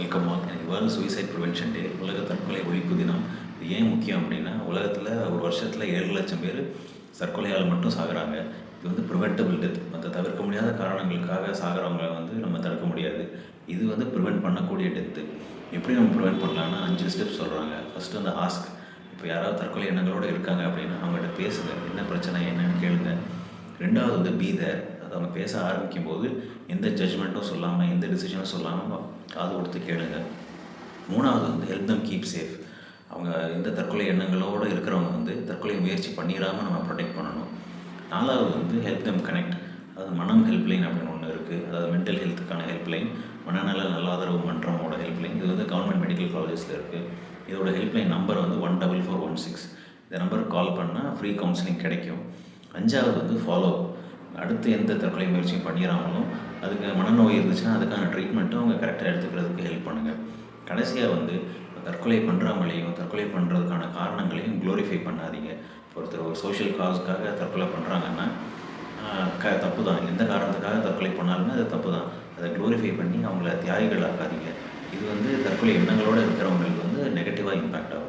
Welcome all world suicide prevention day உலக தற்கொலை ஒழிப்பு தினம். இது ஏன் முக்கியம் அப்படின்னா உலகத்தில் ஒரு வருஷத்தில் ஏழு லட்சம் பேர் தற்கொலையால் மட்டும் சாகுறாங்க. இது வந்து ப்ரிவென்டபிள் டெத் மற்ற தவிர்க்க முடியாத காரணங்களுக்காக சாகிறவங்களை வந்து நம்ம தடுக்க முடியாது. இது வந்து ப்ரிவென்ட் பண்ணக்கூடிய டெத்து எப்படி நம்ம ப்ரிவென்ட் பண்ணலாம்னா அஞ்சு ஸ்டெப்ஸ் சொல்கிறாங்க ஃபஸ்ட்டு அந்த ஆஸ்க் இப்போ யாராவது தற்கொலை எண்ணங்களோடு இருக்காங்க அப்படின்னா அவங்கள்ட்ட பேசுங்க. என்ன பிரச்சனை என்னன்னு கேளுங்க. ரெண்டாவது வந்து பி தேர் அது அவங்க பேச ஆரம்பிக்கும் போது எந்த ஜட்ஜ்மெண்ட்டும் சொல்லாமல் எந்த டிசிஷனும் சொல்லாமல் காது கொடுத்து கேளுங்க. மூணாவது வந்து ஹெல்ப் தம் கீப் சேஃப் அவங்க எந்த தற்கொலை எண்ணங்களோடு இருக்கிறவங்க வந்து தற்கொலை முயற்சி பண்ணிடாமல் நம்ம ப்ரொடெக்ட் பண்ணணும். நாலாவது வந்து ஹெல்ப் தம் கனெக்ட் அதாவது மனம் ஹெல்ப்லைன் அப்படின்னு ஒன்று இருக்குது அதாவது மென்டல் ஹெல்த்துக்கான ஹெல்ப்லைன் மனநல நல்லாதரவு மன்றமோட ஹெல்ப்லைன் இது வந்து கவர்மெண்ட் மெடிக்கல் காலேஜஸில் இருக்குது இதோட ஹெல்ப்லைன் நம்பர் வந்து one double four one six இந்த நம்பருக்கு கால் பண்ணால் ஃப்ரீ கவுன்சிலிங் கிடைக்கும். அஞ்சாவது வந்து ஃபாலோ அடுத்து எந்த தற்கொலை முயற்சியும் பண்ணிடுறாங்களோ அதுக்கு மனநோய் இருந்துச்சுன்னா அதுக்கான ட்ரீட்மெண்ட்டும் அவங்க கரெக்டாக எடுத்துக்கிறதுக்கு ஹெல்ப் பண்ணுங்கள் கடைசியாக வந்து தற்கொலை பண்ணுறவங்களையும் தற்கொலை பண்ணுறதுக்கான காரணங்களையும் க்ளோரிஃபை பண்ணாதீங்க. ஒருத்தர் ஒரு சோஷியல் காஸ்க்காக தற்கொலை பண்ணுறாங்கன்னா க தப்பு தான் எந்த காரணத்துக்காக தற்கொலை பண்ணாலுமே அது தப்பு தான் அதை க்ளோரிஃபை பண்ணி அவங்கள தியாகிகள் ஆக்காதீங்க இது வந்து தற்கொலை எண்ணங்களோடு இருக்கிறவங்களுக்கு வந்து நெகட்டிவாக இம்பேக்ட் ஆகும்.